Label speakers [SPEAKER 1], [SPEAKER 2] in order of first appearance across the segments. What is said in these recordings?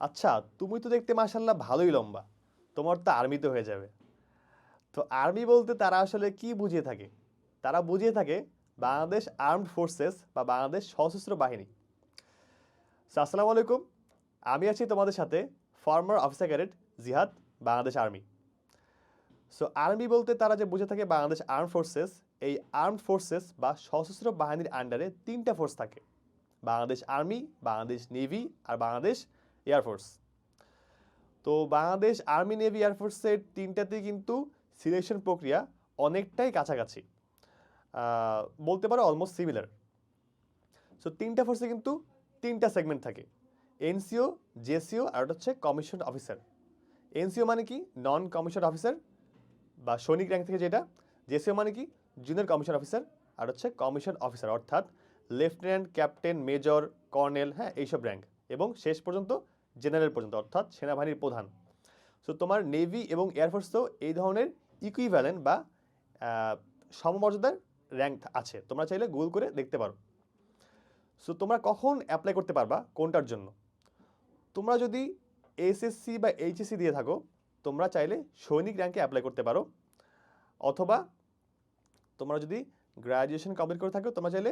[SPEAKER 1] আচ্ছা তুমি তো দেখতে মাসাল্লাহ ভালোই লম্বা। তোমার তো আর্মিতে হয়ে যাবে। তো আর্মি বলতে তারা আসলে কি বুঝিয়ে থাকে? তারা বুঝিয়ে থাকে বাংলাদেশ আর্মড ফোর্সেস বা বাংলাদেশ সশস্ত্র বাহিনী। আসসালামু আলাইকুম। আমি আছি তোমাদের সাথে ফর্মার অফিসার ক্যাডেট জিহাদ, বাংলাদেশ আর্মি সো আর্মি বলতে তারা যে বুঝে থাকে বাংলাদেশ আর্ম ফোর্সেস এই আর্মড ফোর্সেস বা সশস্ত্র বাহিনীর আন্ডারে তিনটা ফোর্স থাকে। বাংলাদেশ আর্মি বাংলাদেশ নেভি আর বাংলাদেশ এয়ারফোর্স তো বাংলাদেশ আর্মি নেভি এয়ারফোর্সের তিনটাতেই কিন্তু সিলেকশন প্রক্রিয়া অনেকটাই কাছাকাছি। বলতে পারো অলমোস্ট সিমিলার সো তিনটা ফোর্সে কিন্তু তিনটা সেগমেন্ট থাকে। এনসিও জেসিও আর ওটা হচ্ছে কমিশন অফিসার এনসিও মানে কি? নন কমিশন অফিসার বা সৈনিক র্যাঙ্ক থেকে যেটা। জেসিও মানে কি? জুনিয়র কমিশন অফিসার আর হচ্ছে কমিশন অফিসার অর্থাৎ লেফটেন্যান্ট ক্যাপ্টেন মেজর কর্নেল হ্যাঁ এইসব র্যাঙ্ক এবং শেষ পর্যন্ত জেনারেল পর্যন্ত, অর্থাৎ সেনাবাহিনীর প্রধান। সো তোমার নেভি এবং এয়ারফোর্সেও এই ধরনের ইকুইভ্যালেন্ট বা সমমর্যাদার র্যাঙ্ক আছে। তোমরা চাইলে গুগল করে দেখতে পারো। সো তোমরা কখন অ্যাপ্লাই করতে পারবা? কোনটার জন্য? তোমরা যদি এসএসসি বা এইচএসসি দিয়ে থাকো, তোমরা চাইলে সৈনিক র্যাঙ্কে অ্যাপ্লাই করতে পারো। অথবা তোমরা যদি গ্র্যাজুয়েশন কমপ্লিট করে থাকো, তোমরা চাইলে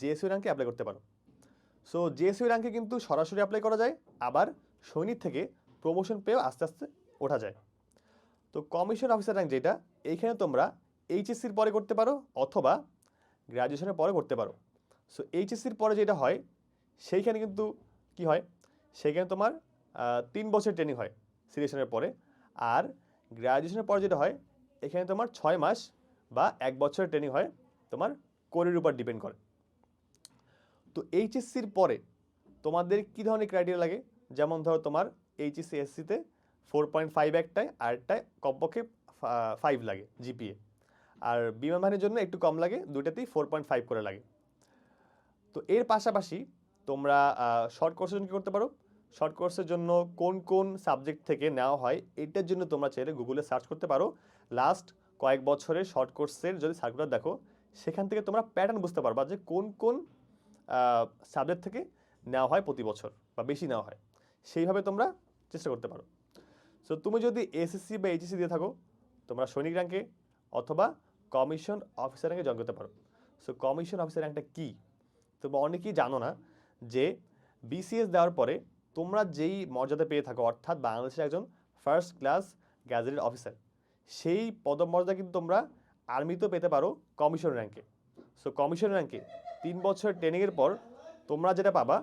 [SPEAKER 1] জেএসইউ র্যাঙ্কে অ্যাপ্লাই করতে পারো। সো জেএসইউ র্যাঙ্কে কিন্তু সরাসরি অ্যাপ্লাই করা যায়, আবার সৈনিক থেকে প্রমোশন পেয়েও আস্তে আস্তে ওঠা যায়। তো কমিশন অফিসার র্যাঙ্ক যেটা এইখানে তোমরা এইচএসসির পরে করতে পারো অথবা গ্র্যাজুয়েশনের পরে করতে পারো। সো এইচএসসির পরে যেটা হয়, সেইখানে কিন্তু কি হয়, সেইখানে তোমার তিন বছর ট্রেনিং হয় সিলেকশনের পরে। আর গ্র্যাজুয়েশনের পরে যেটা হয়, এখানে তোমার ছয় মাস বা এক বছরের ট্রেনিং হয় তোমার কোরের উপর ডিপেন্ড করে। তো এইচএসসির পরে তোমাদের কী ধরনের ক্রাইটেরিয়া লাগে? যেমন ধরো তোমার এইচএসসি এসসিতে ফোর পয়েন্ট ফাইভ একটায় আরেকটায় কমপক্ষে ফাইভ লাগে জিপিএ আর বিমান বাহিনীর জন্য একটু কম লাগে, দুইটাতেই ফোর পয়েন্ট ফাইভ করে লাগে। তো এর পাশাপাশি তোমরা শর্ট কোর্সের জন্য কী করতে পারো? শর্ট কোর্সের জন্য কোন কোন সাবজেক্ট থেকে নেওয়া হয়, এটার জন্য তোমরা চাইলে গুগলে সার্চ করতে পারো। লাস্ট কয়েক বছরের শর্ট কোর্সের যদি সার্কুলার দেখো, সেখান থেকে তোমরা প্যাটার্ন বুঝতে পারবা যে কোন কোন সাবজেক্ট থেকে নেওয়া হয় প্রতি বছর বা বেশি নেওয়া হয়। সেইভাবে তোমরা চেষ্টা করতে পারো। সো তুমি যদি এসএসসি বা এইচএসসি দিয়ে থাকো, তোমরা সৈনিক র্যাঙ্কে অথবা কমিশন অফিসার র্যাঙ্কে জয়েন করতে পারো। সো কমিশন অফিসার র্যাঙ্কটা কী? তোমরা অনেকেই জানো না যে বিসিএস দেওয়ার পরে তোমরা যেই মর্যাদা পেয়ে থাকো, অর্থাৎ বাংলাদেশের একজন ফার্স্ট ক্লাস গ্যাজেটেড অফিসার সেই পদমর্যাদা কিন্তু তোমরা আর্মিতেও পেতে পারো কমিশন র্যাঙ্কে সো কমিশন র্যাঙ্কে তিন বছর ট্রেনিংয়ের পর তোমরা যেটা পাবা,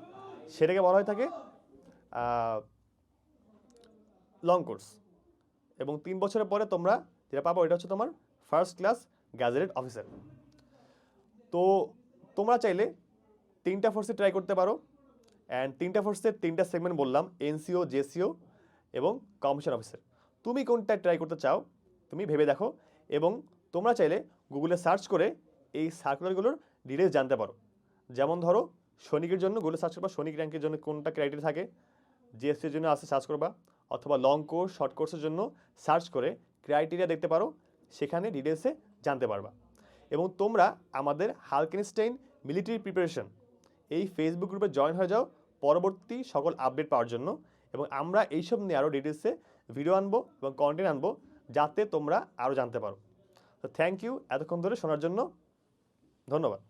[SPEAKER 1] সেটাকে বলা হয়ে থাকে লং কোর্স এবং তিন বছরের পরে তোমরা যেটা পাবো এটা হচ্ছে তোমার ফার্স্ট ক্লাস গ্যাজেটেড অফিসার তো তোমরা চাইলে তিনটা ফোর্সে ট্রাই করতে পারো অ্যান্ড তিনটা ফোর্সের তিনটা সেগমেন্ট বললাম এনসিও জেসিও এবং কমিশন অফিসার তুমি কোনটা ট্রাই করতে চাও, তুমি ভেবে দেখো, এবং তোমরা চাইলে গুগলে সার্চ করে এই সার্কুলারগুলোর ডিটেলস জানতে পারো। যেমন ধরো, সৈনিকের জন্য গুগলে সার্চ করবা, সৈনিক র্যাঙ্কের জন্য কোনটা ক্রাইটেরিয়া থাকে জিএসটির জন্য আসতে সার্চ করবা, অথবা লং কোর্স শর্ট কোর্সের জন্য সার্চ করে ক্রাইটেরিয়া দেখতে পারো, সেখানে ডিটেলসে জানতে পারবা। এবং তোমরা আমাদের হালকেনস্টাইন মিলিটারি প্রিপারেশন এই ফেসবুক গ্রুপে জয়েন হয়ে যাও পরবর্তী সকল আপডেট পাওয়ার জন্য এবং আমরা এইসব নিয়ে আরও ডিটেলসে ভিডিও আনব এবং কন্টেন্ট আনব, যাতে তোমরা আরও জানতে পারো। তো থ্যাংক ইউ এতক্ষণ ধরে শোনার জন্য ধন্যবাদ।